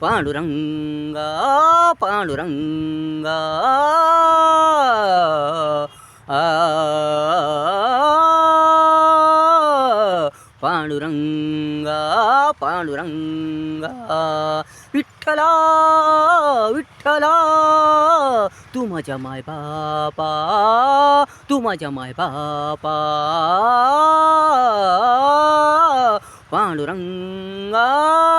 पांडुरंगा पांडुरंगा. पांडुरंगा पांडुरंगा. विठ्ठला विठ्ठला तू माझ्या माय बापा तू माझ्या माय बापा. पांडुरंगा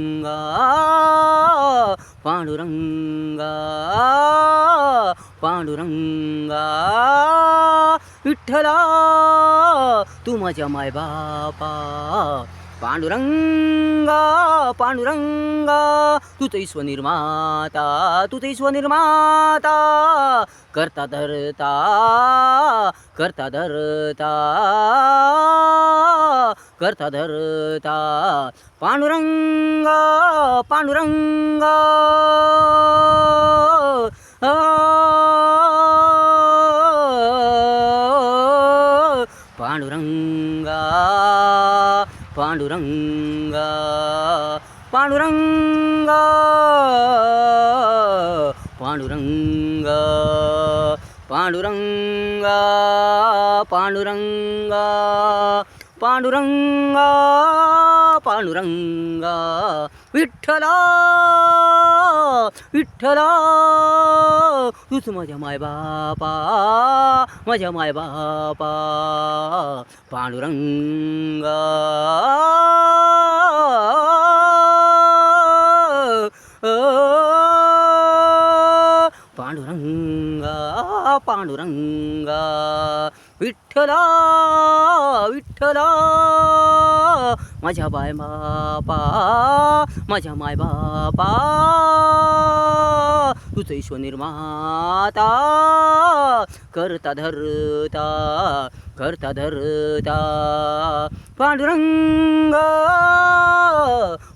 पांडुरंगा पांडुरंगा पांडुरंगा विठ्ठला तू माझ्या माय बापा. पांडुरंगा पांडुरंगा तुच स्वनिर्माता तुच स्वनिर्माता करता धरता करता धरता करता धरता पांडुरंग पांडुरंग पांडुरंगा पांडुरंगा पांडुरंग पांडुरंग पांडुरंग पांडुरंग पांडुरंग पांडुरंग विठ्ठला विठ्ठला तूच माझ्या मायबापा माझ्या माय बापा पांडुरंगा पांडुरंगा विठ्ठला विठ्ठला माझ्या बाय बापा माझ्या माय बापा तुझं ईश्वर निर्माता करता धरता करता धरता. पांडुरंगा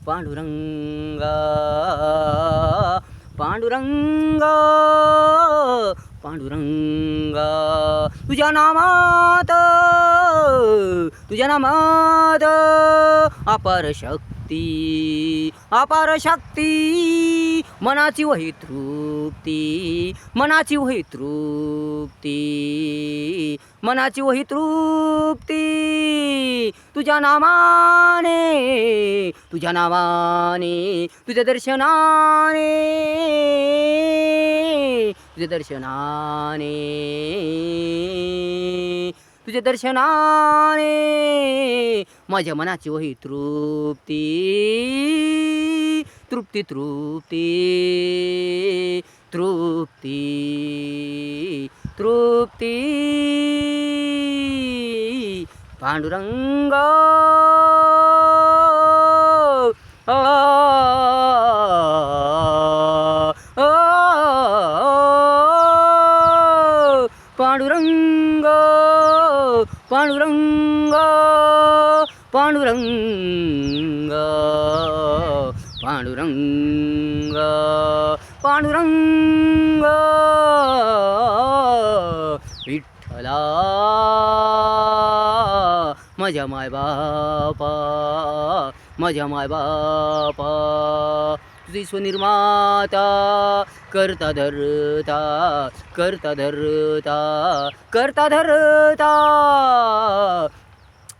पांडुरंगा पांडुरंगा पांडुरंगा तुझ्या नामात तुझ्या नामात अपार शक्ती अपार शक्ती मनाची वही तृप्ती मनाची वही तृप्ती मनाची वही तृप्ती तुझ्या नामाने तुझ्या नामाने तुझ्या दर्शनाने तुझे दर्शनाने तुझे दर्शनाने माझ्या मनाची वही तृप्ती तृप्ती तृप्ती तृप्ती तृप्ती. पांडुरंग पांडुरंग पांडुरंग पांडुरंग पांडुरंग पांडुरंग विठ्ठला माझ्या माय बापा माझ्या माय विश्व निर्माता करता धरता करता धरता करता धरता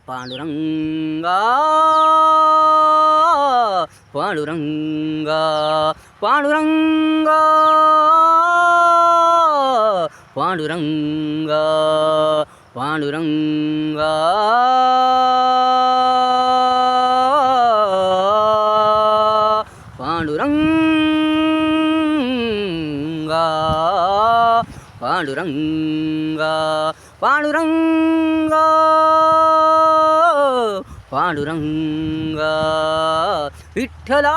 पांडुरंगा பாண்டுரங்கா பாண்டுரங்கா பாண்டுரங்கா पांडुरंगा पांडुरंगा पांडुरंगा पांडुरंगा विठ्ठला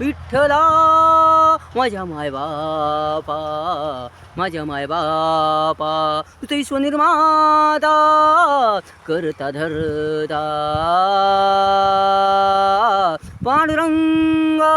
विठ्ठला माझ्या मायबापा माझ्या मायबापा तुझं स्वनिर्माता करता धरता. पांडुरंगा